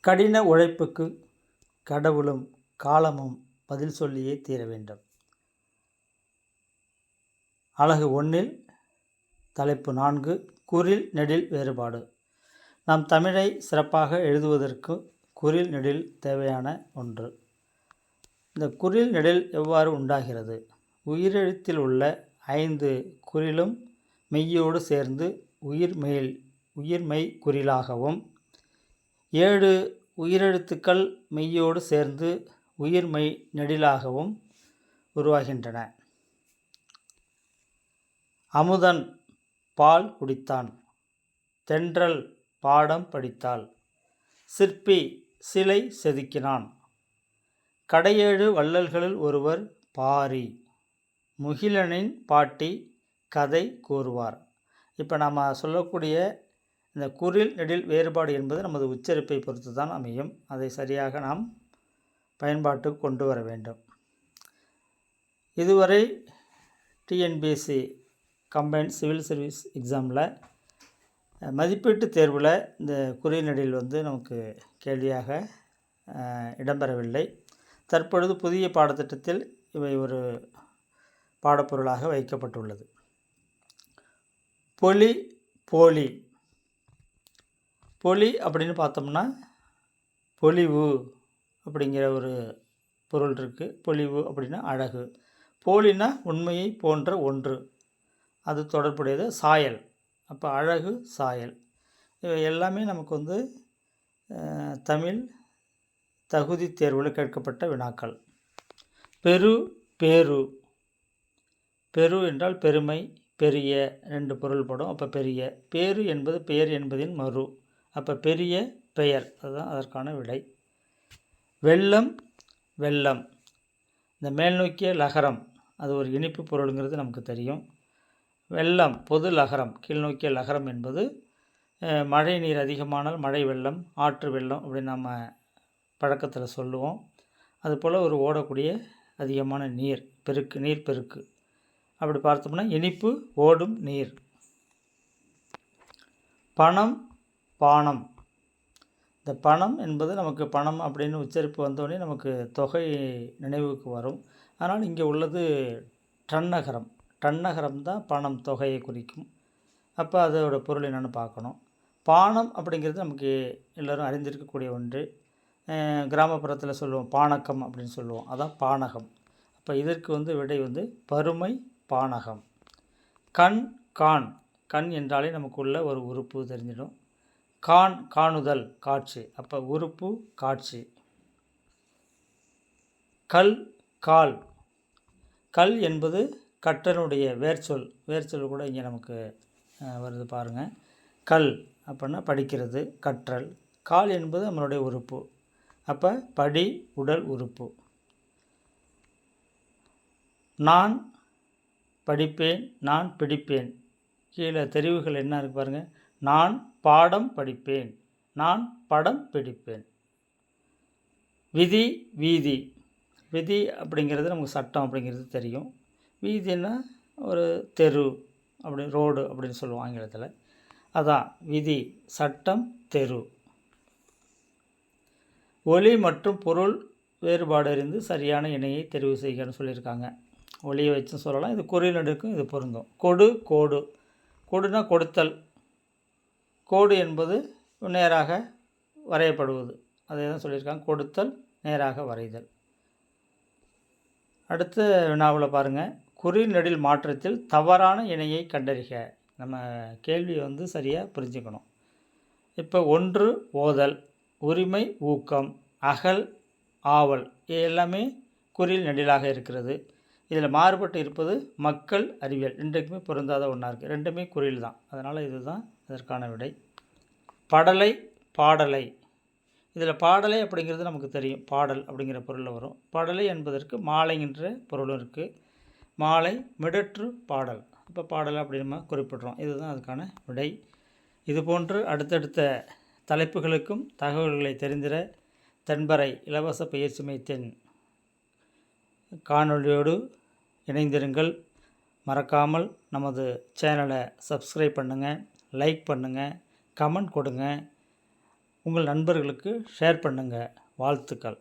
கடின உழைப்புக்கு கடவுளும் காலமும் பதில் சொல்லியே தீர வேண்டும். அழகு ஒன்றில் தலைப்பு நான்கு குரில் நெடில் வேறுபாடு. நாம் தமிழை சிறப்பாக எழுதுவதற்கு குரில் நெடில் தேவையான ஒன்று. இந்த குறில் நெடில் எவ்வாறு உண்டாகிறது? உயிரெழுத்தில் உள்ள ஐந்து குறிலும் மெய்யோடு சேர்ந்து உயிர்மெயில் உயிர்மெய் குறிலாகவும் ஏழு உயிரெழுத்துக்கள் மெய்யோடு சேர்ந்து உயிர்மெய் நெடிலாகவும் உருவாகின்றன. அமுதன் பால் குடித்தான். தென்றல் பாடம் படித்தாள். சிற்பி சிலை செதுக்கினான். கடையேழு வள்ளல்களில் ஒருவர் பாரி. முகிலனின் பாட்டி கதை கூறுவார். இப்போ நம்ம சொல்லக்கூடிய இந்த குறில் நெடில் வேறுபாடு என்பது நமது உச்சரிப்பை பொறுத்து தான் அமையும். அதை சரியாக நாம் பயன்பாட்டுக்கு கொண்டு வர வேண்டும். இதுவரை டிஎன்பிஎஸ்சி கம்பைன்ட் சிவில் சர்வீஸ் எக்ஸாமில் மதிப்பீட்டு தேர்வில் இந்த குறில் நெடில் வந்து நமக்கு கேள்வியாக இடம்பெறவில்லை. தற்பொழுது புதிய பாடத்திட்டத்தில் இவை ஒரு பாடப்பொருளாக வைக்கப்பட்டுள்ளது. பொலி போலி பொலி அப்படின்னு பார்த்தோம்னா பொலிவு அப்படிங்கிற ஒரு பொருள் இருக்குது பொலிவு அப்படின்னா அழகு. போலினா உண்மையை போன்ற ஒன்று. அது தொடர்புடையது சாயல். அப்போ அழகு சாயல். இவை எல்லாமே நமக்கு வந்து தமிழ் தகுதி தேர்வில் கேட்கப்பட்ட வினாக்கள். பெரு பேரு. பெரு என்றால் பெருமை பெரிய ரெண்டு பொருள்படும். அப்போ பெரிய. பேரு என்பது பெயர் என்பதின் மறு. அப்போ பெரிய பெயர். அதுதான் அதற்கான விடை. வெள்ளம் வெள்ளம். இந்த மேல்நோக்கிய லகரம் அது ஒரு இனிப்பு பொருளுங்கிறது நமக்கு தெரியும். வெள்ளம் பொது லகரம் கீழ்நோக்கிய லகரம் என்பது மழை நீர் அதிகமானால் மழை வெள்ளம் ஆற்று வெள்ளம் அப்படின்னு நம்ம பழக்கத்தில் சொல்லுவோம். அதுபோல் ஒரு ஓடக்கூடிய அதிகமான நீர் பெருக்கு நீர் பெருக்கு. அப்படி பார்த்தோம்னா இனிப்பு ஓடும் நீர். பணம் பானம் இந்த பணம் என்பது நமக்கு பணம் அப்படின்னு உச்சரிப்பு வந்தோடனே நமக்கு தொகை நினைவுக்கு வரும். ஆனால் இங்கே உள்ளது டன்னகரம் டன்னகரம் தான் பணம் தொகையை குறிக்கும். அப்போ அதோட பொருள் என்னென்னு பார்க்கணும். பானம் அப்படிங்கிறது நமக்கு எல்லோரும் அறிந்திருக்கக்கூடிய ஒன்று. கிராமப்புறத்தில் சொல்லுவோம் பானகம் அப்படின்னு சொல்லுவோம். அதான் பானகம். அப்போ இதற்கு வந்து விடை வந்து பருமை பானகம். கண் கான். கண் என்றாலே நமக்குள்ள ஒரு உறுப்பு தெரிஞ்சிடும். கான் காணுதல் காட்சி. அப்போ உறுப்பு காட்சி. கல் கால். கல் என்பது கற்றனுடைய வேர்ச்சொல். வேர்ச்சொல் கூட இங்கே நமக்கு வருது பாருங்கள் கல் அப்படின்னா படிக்கிறது கற்றல். கால் என்பது நம்மளுடைய உறுப்பு. அப்போ படி உடல் உறுப்பு. நான் படிப்பேன் நான் பிடிப்பேன். கீழே தெரிவுகள் என்ன இருக்குது பாருங்கள் நான் பாடம் படிப்பேன். நான் படம் பிடிப்பேன். விதி வீதி. விதி அப்படிங்கிறது நமக்கு சட்டம் அப்படிங்கிறது தெரியும். வீதின்னா ஒரு தெரு அப்படி ரோடு அப்படின்னு சொல்லுவோம் ஆங்கிலத்தில். அதான் விதி சட்டம் தெரு. ஒலி மற்றும் பொருள் வேறுபாடு அறிந்து சரியான இணையை தெரிவு செய்கன்னு சொல்லியிருக்காங்க. ஒலியை வச்சும் சொல்லலாம். இது குறில் நடுக்கும் இது பொருந்தும். கொடு கோடு. கொடுனா கொடுத்தல். கோடு என்பது நேராக வரையப்படுவது. அதை தான் சொல்லியிருக்காங்க. கொடுத்தல் நேராக வரைதல். அடுத்த வினாவில் பாருங்கள் குறில் நெடில் மாற்றத்தில் தவறான இணையை கண்டறிக. நம்ம கேள்வியை வந்து சரியாக புரிஞ்சுக்கணும். இப்போ ஒன்று ஓதல் உரிமை ஊக்கம் அகல் ஆவல் இது எல்லாமே குறில் நெடிலாக இருக்கிறது. இதில் மாறுபட்டு இருப்பது மக்கள் அறிவியல். ரெண்டுக்குமே பொருந்தாத ஒன்றா இருக்குது ரெண்டுமே குறியில் தான். அதனால் இதுதான் இதற்கான விடை. படலை பாடலை. இதில் பாடலை அப்படிங்கிறது நமக்கு தெரியும். பாடல் அப்படிங்கிற பொருளில் வரும். படலை என்பதற்கு மாலைங்கிற பொருளும் இருக்குது மாலை மிடற்று பாடல். இப்போ பாடலை அப்படி நம்ம குறிப்பிட்றோம். இதுதான் அதுக்கான விடை. இது போன்று அடுத்தடுத்த தலைப்புகளுக்கும் தகவல்களை தெரிந்திட தென்பறை இலவச பயிற்சி மையத்தின் காணொளியோடு இணைந்திருங்கள். மறக்காமல் நமது சேனலை சப்ஸ்கிரைப் பண்ணுங்கள் லைக் பண்ணுங்கள் கமெண்ட் கொடுங்க. உங்கள் நண்பர்களுக்கு ஷேர் பண்ணுங்கள் வாழ்த்துக்கள்.